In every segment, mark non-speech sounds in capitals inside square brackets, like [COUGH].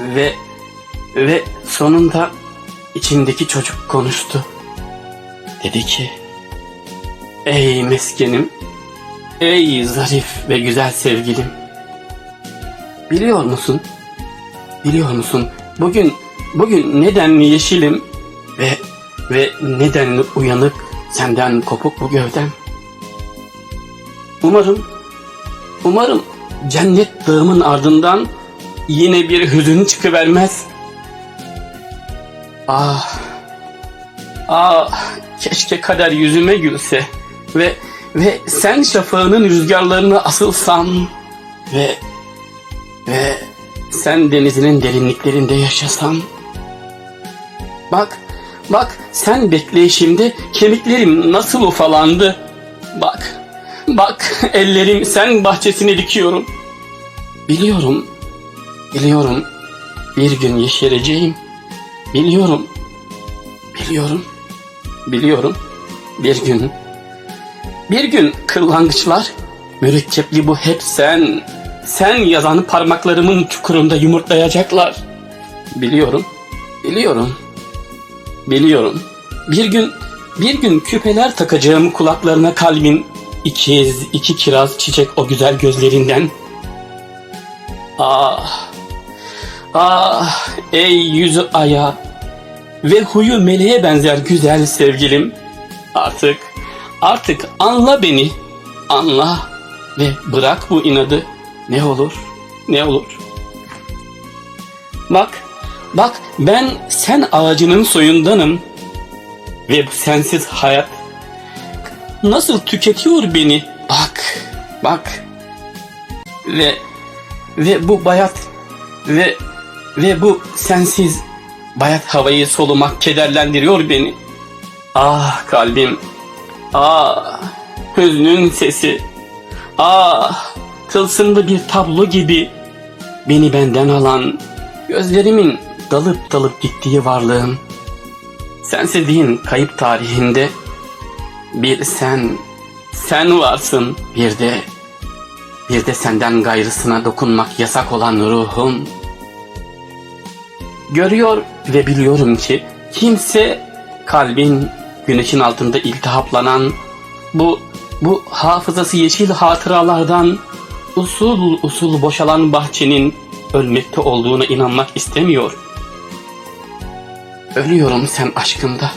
Ve ve sonunda içindeki çocuk konuştu. Dedi ki Ey meskenim, ey zarif ve güzel sevgilim. Biliyor musun? Biliyor musun? Bugün bugün neden yeşilim ve ve neden uyanık senden kopuk bu gövdem? Umarım umarım cennet dağımın ardından yine bir hüzün çıkıvermez. Ah ah keşke kader yüzüme gülse ve ve sen şafağının rüzgarlarına asılsan ve ve sen denizinin derinliklerinde yaşasan. Bak, bak sen bekleyişimde kemiklerim nasıl ufalandı. Bak, bak [LAUGHS] ellerim sen bahçesine dikiyorum. Biliyorum, biliyorum bir gün yeşereceğim. Biliyorum, biliyorum, biliyorum bir gün. Bir gün kırlangıçlar mürekkepli bu hep sen, sen yazanı parmaklarımın çukurunda yumurtlayacaklar. Biliyorum, biliyorum, biliyorum. Bir gün, bir gün küpeler takacağım kulaklarına kalbin ikiz, iki kiraz çiçek o güzel gözlerinden. Ah, ah, ey yüzü aya ve huyu meleğe benzer güzel sevgilim. Artık, artık anla beni, anla ve bırak bu inadı. Ne olur, ne olur. Bak, bak ben sen ağacının soyundanım. Ve bu sensiz hayat nasıl tüketiyor beni. Bak, bak. Ve ve bu bayat ve ve bu sensiz bayat havayı solumak kederlendiriyor beni. Ah kalbim, ah hüznün sesi, ah tılsımlı bir tablo gibi beni benden alan gözlerimin dalıp dalıp gittiği varlığım. Sensizliğin kayıp tarihinde bir sen, sen varsın bir de, bir de senden gayrısına dokunmak yasak olan ruhum. Görüyor ve biliyorum ki kimse kalbin güneşin altında iltihaplanan bu bu hafızası yeşil hatıralardan usul usul boşalan bahçenin ölmekte olduğuna inanmak istemiyor. Ölüyorum sen aşkında.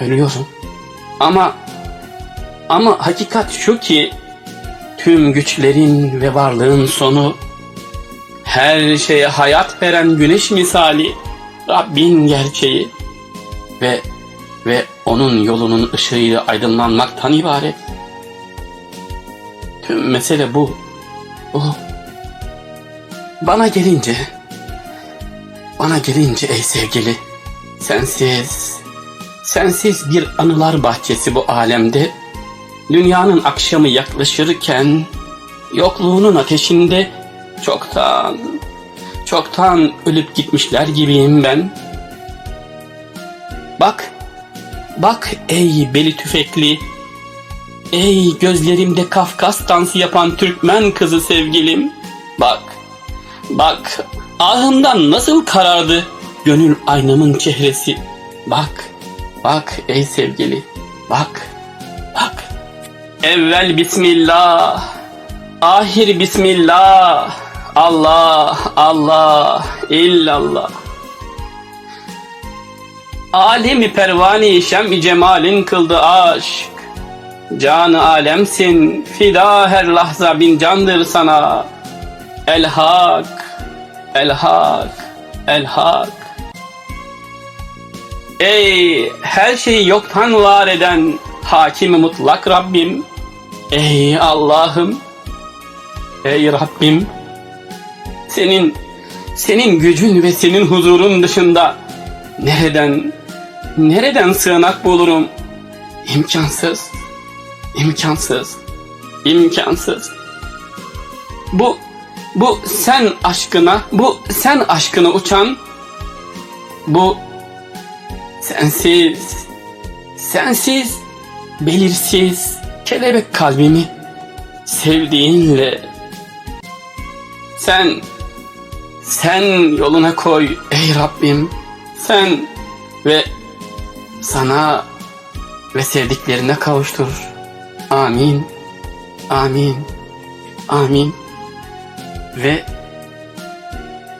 Ölüyorum. Ama ama hakikat şu ki tüm güçlerin ve varlığın sonu her şeye hayat veren güneş misali Rabbin gerçeği ve ve onun yolunun ışığıyla aydınlanmaktan ibaret. Tüm mesele bu. Bu. Bana gelince, bana gelince ey sevgili, sensiz, sensiz bir anılar bahçesi bu alemde, dünyanın akşamı yaklaşırken, yokluğunun ateşinde çoktan, çoktan ölüp gitmişler gibiyim ben. Bak, bak ey beli tüfekli, ey gözlerimde Kafkas dansı yapan Türkmen kızı sevgilim, bak, bak ahımdan nasıl karardı gönül aynamın çehresi, bak, bak ey sevgili, bak, bak. Evvel Bismillah, ahir Bismillah, Allah, Allah, illallah. Alemi pervani şem cemalin kıldı aşk. Canı alemsin, fida her lahza bin candır sana. El hak, el hak, el hak. Ey her şeyi yoktan var eden hakimi mutlak Rabbim. Ey Allah'ım, ey Rabbim. Senin, senin gücün ve senin huzurun dışında nereden, nereden sığınak bulurum? İmkansız, imkansız, imkansız. Bu, bu sen aşkına, bu sen aşkına uçan, bu sensiz, sensiz, belirsiz kelebek kalbimi sevdiğinle sen Sen yoluna koy ey Rabbim. Sen ve sana ve sevdiklerine kavuştur. Amin. Amin. Amin. Ve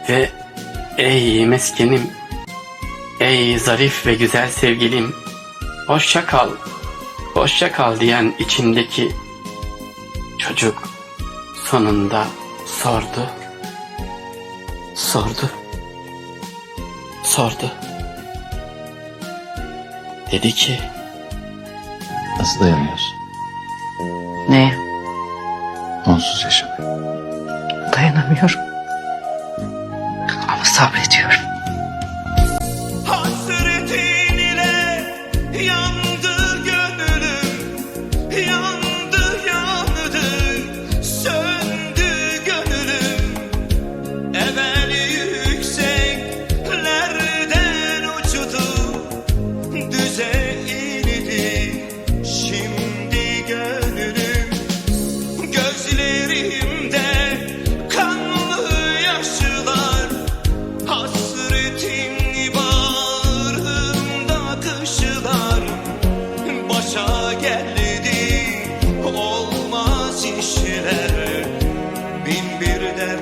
ve ey meskenim, ey zarif ve güzel sevgilim, hoşça kal, hoşça kal diyen içindeki çocuk sonunda sordu, sordu, sordu. Dedi ki, Nasıl dayanıyorsun? Ne? Onsuz yaşamaya. Dayanamıyorum. Ama sabrediyorum.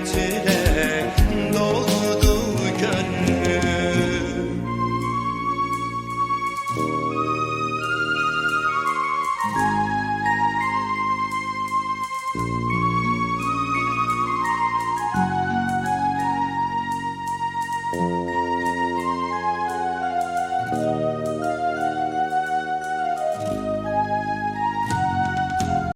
today.